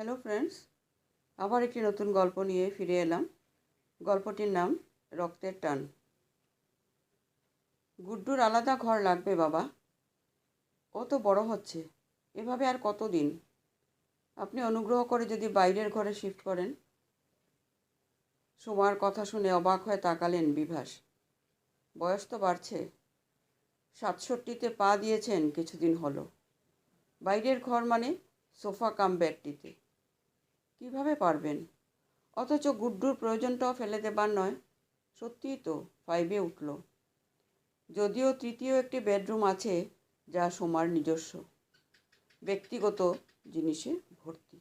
Hello friends আবার একটি নতুন গল্প নিয়ে ফিরে এলাম। গল্পটির নাম রক্তের টান। গুড্ডুর আলাদা ঘর লাগবে, বাবা। ও তো বড় হচ্ছে। এভাবে আর কতদিন? আপনি অনুগ্রহ করে যদি বাইরের ঘরে শিফট করেন। সোমার কথা শুনে অবাক হয়ে তাকালেন বিভাস। বয়স তো বাড়ছে। সাতষট্টিতে পা দিয়েছেন কিছুদিন হলো। বাইরের ঘর মানে সোফা কাম বেডটিতে। কীভাবে পারবেন? অথচ গুড্ডুর প্রয়োজনটাও ফেলে দেবার নয়। সত্যিই তো ফাইভে উঠল। যদিও তৃতীয় একটি বেডরুম আছে যা সোমার নিজস্ব। ব্যক্তিগত জিনিসে ভর্তি।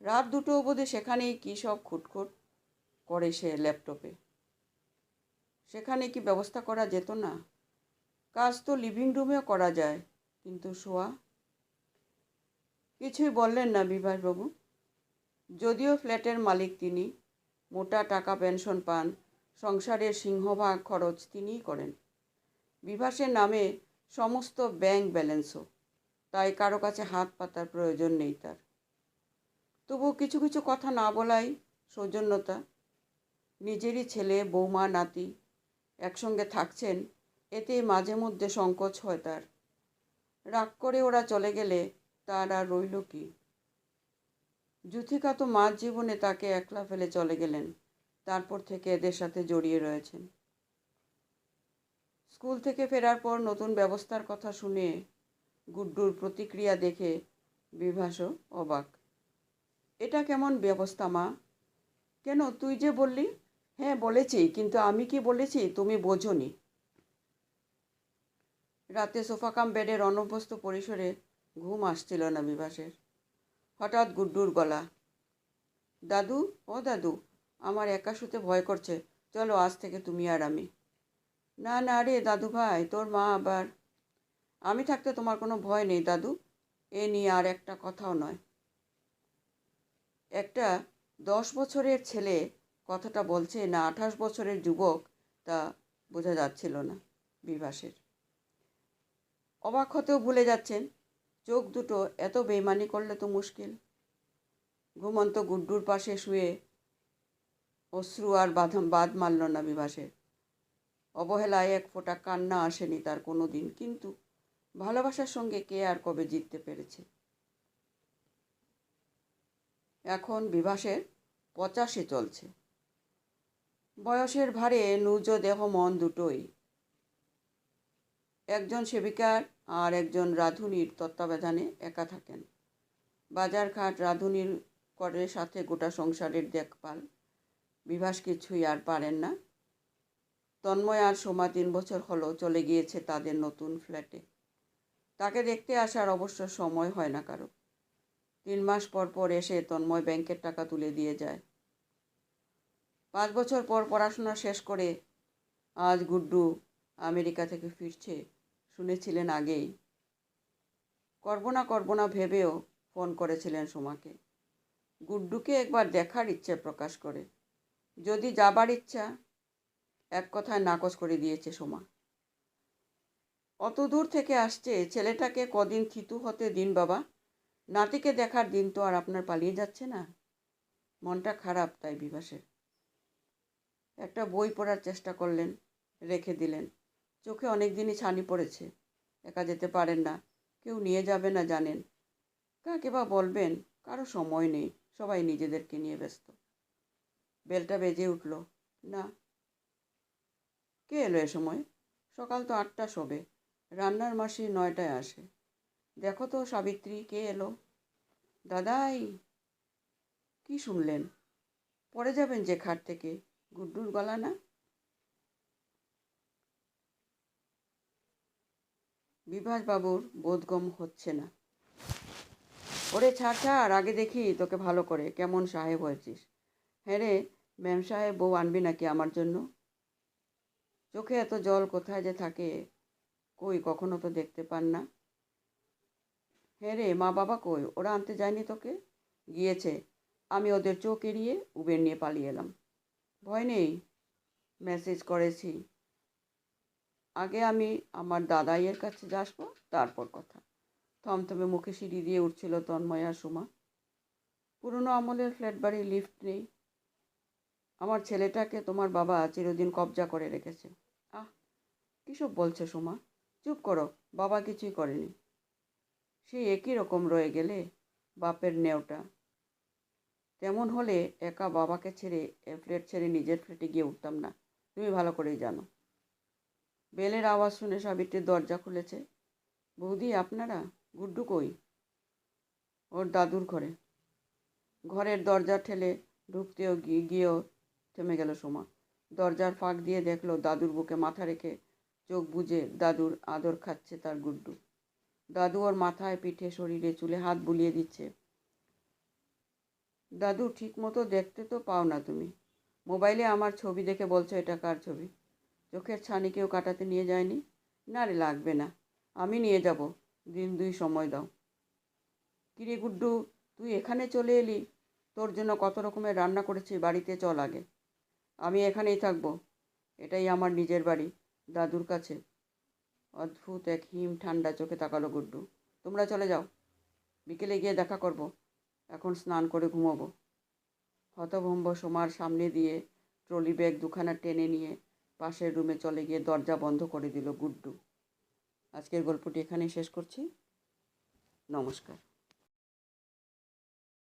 রাত দুটো অবধি সেখানেই কী সব খুটখুট করে সে ল্যাপটপে? সেখানে কি ব্যবস্থা করা যেত না? কাজ তো লিভিং রুমেও করা যায়, কিন্তু শোয়া? কিছুই বললেন না বিভাসবাবু। যদিও ফ্ল্যাটের মালিক তিনি, মোটা টাকা পেনশন পান, সংসারের সিংহভাগ খরচ তিনিই করেন। বিভাসের নামে সমস্ত ব্যাংক ব্যালেন্সও, তাই কারও কাছে হাত পাতার প্রয়োজন নেই তার। তবু কিছু কিছু কথা না বলাই সৌজন্যতা। নিজেরই ছেলে, বৌমা, নাতি একসঙ্গে থাকছেন, এতে মাঝে মধ্যে সংকোচ হয় তার। রাগ করে ওরা চলে গেলে তার আর রইল কি? যুথিকা তো মার জীবনে তাকে একলা ফেলে চলে গেলেন, তারপর থেকে এদের সাথে জড়িয়ে রয়েছেন। স্কুল থেকে ফেরার পর নতুন ব্যবস্থার কথা শুনে গুড্ডুর প্রতিক্রিয়া দেখে বিভাসও অবাক। এটা কেমন ব্যবস্থা, মা? কেন তুই যে বললি? হ্যাঁ বলেছি, কিন্তু আমি কি বলেছি তুমি বোঝনি। রাতে সোফা কাম বেডের অনভ্যস্ত পরিসরে ঘুম আসছিল না বিভাসের। হঠাৎ গুড্ডুর গলা। দাদু, ও দাদু, আমার একা শুতে ভয় করছে। চলো, আজ থেকে তুমি আর আমি। না না রে দাদু ভাই, তোর মা আবার? আমি থাকতে তোমার কোনো ভয় নেই দাদু। এ নিয়ে আর একটা কথাও নয়। একটা দশ বছরের ছেলে কথাটা বলছে না আঠাশ বছরের যুবক তা বোঝা যাচ্ছিল না বিভাসের। অবাক হতেও ভুলে যাচ্ছেন। চোখ দুটো এত বেমানি করলে তো মুশকিল। ঘুমন্ত গুড্ডুর পাশে শুয়ে অশ্রু আর বাঁধম বাদ মারল না বিভাসের। অবহেলায় এক ফোঁটা কান্না আসেনি তার কোনো দিন কিন্তু ভালোবাসার সঙ্গে কে আর কবে জিততে পেরেছে? এখন বিভাসের পঁচাশি চলছে। বয়সের ভারে নুজ দেহ মন দুটোই। একজন সেবিকার আর একজন রাঁধুনির তত্ত্বাবধানে একা থাকেন। বাজারঘাট রাঁধুনির করের সাথে গোটা সংসারের দেখভাল। বিভাস কিছুই আর পারেন না। তন্ময় আর সোমা তিন বছর হলো চলে গিয়েছে তাদের নতুন ফ্ল্যাটে। তাকে দেখতে আসার অবশ্য সময় হয় না কারও। তিন মাস পর পর এসে তন্ময় ব্যাংকের টাকা তুলে দিয়ে যায়। পাঁচ বছর পর পড়াশোনা শেষ করে আজ গুড্ডু আমেরিকা থেকে ফিরছে, শুনেছিলেন আগেই। করব না করব না ভেবেও ফোন করেছিলেন সোমাকে। গুড্ডুকে একবার দেখার ইচ্ছে প্রকাশ করে। যদি যাবার ইচ্ছা, এক কথায় নাকচ করে দিয়েছে সোমা। অত দূর থেকে আসছে, ছেলেটাকে কদিন থিতু হতে দিন বাবা। নাতিকে দেখার দিন তো আর আপনার পালিয়ে যাচ্ছে না। মনটা খারাপ তাই বিভাসের। একটা বই পড়ার চেষ্টা করলেন, রেখে দিলেন। চোখে অনেক দিনই ছানি পড়েছে। একা যেতে পারেন না। কেউ নিয়ে যাবে না জানেন। কাকে বা বলবেন? কারও সময় নেই। সবাই নিজেদেরকে নিয়ে ব্যস্ত। বেলটা বেজে উঠল। না। কে এলো এ সময়? সকাল তো আটটা শোবে রান্নার মাসি নয়টায় আসে। দেখো তো সাবিত্রী, কে এলো? দাদাই। কি শুনলেন? পড়ে যাবেন যে খাট থেকে। গুড্ডুর গলা না? বিভাসবাবুর বোধগম হচ্ছে না। ওরে ছাড় ছাড়, আগে দেখি তোকে ভালো করে, কেমন সাহেব হয়েছিস? হ্যাঁ রে, ম্যাম সাহেব, বউ আনবি নাকি আমার জন্য? চোখে এত জল কোথায় যে থাকে, কই, কখনো তো দেখতে পান না? হ্যাঁ রে, মা বাবা কই, ওরা আনতে যায়নি তোকে? গিয়েছে, আমি ওদের চোখ এড়িয়ে উবের নিয়ে পালিয়ে এলাম। ভয় নেই, মেসেজ করেছি। আগে আমি আমার দাদাইয়ের কাছে আসব তারপর কথা। থমথমে মুখে সিঁড়ি দিয়ে উঠছিল তন্ময় সুমা। পুরনো আমলের ফ্ল্যাট বাড়ির লিফট নেই। আমার ছেলেটাকে তোমার বাবা চিরদিন কবজা করে রেখেছে। আহ কিসব বলছে সুমা? চুপ করো, বাবা কিছুই করেনি। সে একই রকম রয়ে গেলে, বাপের নেওটা। তেমন হলে একা বাবাকে ছেড়ে ফ্ল্যাট ছেড়ে নিজের ফ্ল্যাটে গিয়ে উঠতাম না। তুমি ভালো করেই জানো। বেলের আওয়াজ শুনে সাবিত্রীর দরজা খুলেছে। বৌদি, আপনারা? গুড্ডু কই? ওর দাদুর ঘরে। ঘরের দরজা ঠেলে ঢুকতেও গিয়েও থেমে গেল সোমা। দরজার ফাঁক দিয়ে দেখল দাদুর বুকে মাথা রেখে চোখ বুজে দাদুর আদর খাচ্ছে তার গুড্ডু। দাদু ওর মাথায় পিঠে শরীরে চুলে হাত বুলিয়ে দিচ্ছে। দাদু ঠিক মতো দেখতে তো পাও না তুমি। মোবাইলে আমার ছবি দেখে বলছো, এটা কার ছবি? চোখের ছানি কেউ কাটাতে নিয়ে যায়নি? না রে, লাগবে না। আমি নিয়ে যাব। দিন দুই সময় দাও। কিরে গুড্ডু, তুই এখানে চলে এলি? তোর জন্য কত রকমের রান্না করেছি, বাড়িতে চল আগে। আমি এখানেই থাকব। এটাই আমার নিজের বাড়ি, দাদুর কাছে। অদ্ভুত এক হিম ঠান্ডা চোখে তাকালো গুড্ডু। তোমরা চলে যাও। বিকেলে গিয়ে দেখা করব। এখন স্নান করে ঘুমোবো। হতভম্ব সোমার সামনে দিয়ে ট্রলি ব্যাগ দুখানা টেনে নিয়ে পাশের রুমে চলে গিয়ে দরজা বন্ধ করে দিল গুড্ডু। আজকের গল্পটি এখানেই শেষ করছি। নমস্কার।